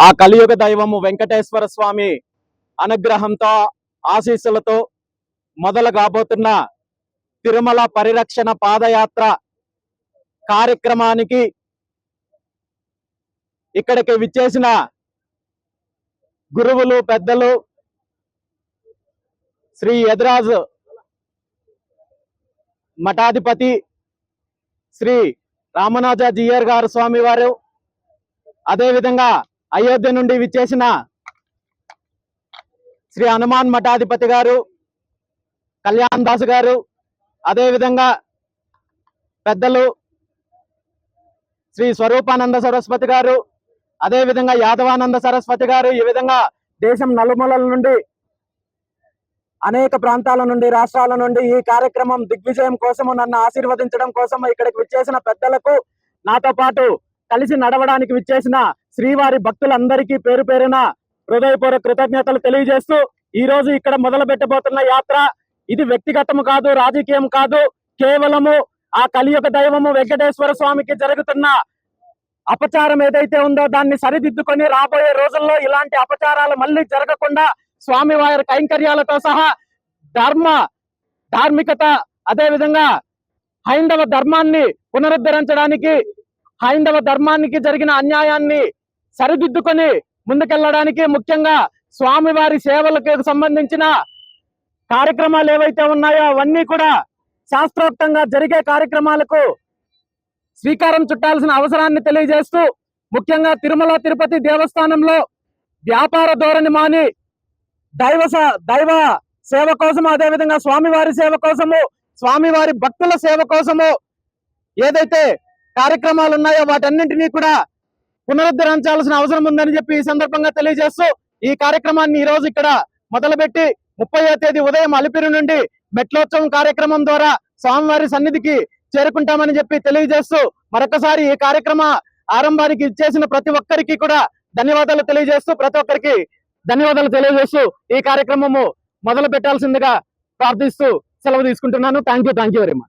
ఆ కలియుగ దైవము వెంకటేశ్వర స్వామి అనుగ్రహంతో ఆశీస్సులతో మొదలు కాబోతున్న తిరుమల పరిరక్షణ పాదయాత్ర కార్యక్రమానికి ఇక్కడికి విచ్చేసిన గురువులు పెద్దలు శ్రీ యదరాజు మఠాధిపతి శ్రీ రామనాథ జియర్ గారు స్వామివారు. అదేవిధంగా అయోధ్య నుండి విచ్చేసిన శ్రీ హనుమాన్ మఠాధిపతి గారు కళ్యాణ్ దాస్ గారు అదేవిధంగా పెద్దలు శ్రీ స్వరూపానంద సరస్వతి గారు అదేవిధంగా యాదవానంద సరస్వతి గారు ఈ విధంగా దేశం నలుమూలల నుండి అనేక ప్రాంతాల నుండి రాష్ట్రాల నుండి ఈ కార్యక్రమం దిగ్విజయం కోసము నన్ను ఆశీర్వదించడం కోసం ఇక్కడికి విచ్చేసిన పెద్దలకు నాతో పాటు కలిసి నడవడానికి విచ్చేసిన శ్రీవారి భక్తులందరికీ పేరు పేరున హృదయపూర్వక కృతజ్ఞతలు తెలియజేస్తూ ఈ రోజు ఇక్కడ మొదలు పెట్టబోతున్న యాత్ర ఇది వ్యక్తిగతము కాదు రాజకీయం కాదు కేవలము ఆ కలియుగ దైవము వెంకటేశ్వర స్వామికి జరుగుతున్న అపచారం ఏదైతే ఉందో దాన్ని సరిదిద్దుకొని రాబోయే రోజుల్లో ఇలాంటి అపచారాలు మళ్ళీ జరగకుండా స్వామి వారి కైంకర్యాలతో సహా ధర్మ ధార్మికత అదే విధంగా హైందవ ధర్మాన్ని పునరుద్ధరించడానికి హైందవ ధర్మానికి జరిగిన అన్యాయాన్ని సరిదిద్దుకొని ముందుకెళ్ళడానికి ముఖ్యంగా స్వామివారి సేవలకు సంబంధించిన కార్యక్రమాలు ఏవైతే ఉన్నాయో అవన్నీ కూడా శాస్త్రోక్తంగా జరిగే కార్యక్రమాలకు శ్రీకారం చుట్టాల్సిన అవసరాన్ని తెలియజేస్తూ ముఖ్యంగా తిరుమల తిరుపతి దేవస్థానంలో వ్యాపార ధోరణి మాని దైవ దైవ సేవ కోసము అదేవిధంగా స్వామివారి సేవ కోసము స్వామివారి భక్తుల సేవ కోసము ఏదైతే కార్యక్రమాలు ఉన్నాయో వాటన్నింటినీ కూడా పునరుద్ధరించాల్సిన అవసరం ఉందని చెప్పి ఈ సందర్భంగా తెలియజేస్తూ ఈ కార్యక్రమాన్ని ఈ రోజు ఇక్కడ మొదలుపెట్టి ముప్పయో తేదీ ఉదయం అలిపిరి నుండి మెట్లోత్సవం కార్యక్రమం ద్వారా స్వామివారి సన్నిధికి చేరుకుంటామని చెప్పి తెలియజేస్తూ మరొకసారి ఈ కార్యక్రమ ఆరంభానికి ఇచ్చేసిన ప్రతి ఒక్కరికి కూడా ధన్యవాదాలు తెలియజేస్తూ ప్రతి ఒక్కరికి ధన్యవాదాలు తెలియజేస్తూ ఈ కార్యక్రమము మొదలు పెట్టాల్సిందిగా ప్రార్థిస్తూ సెలవు తీసుకుంటున్నాను. Thank you thank you very much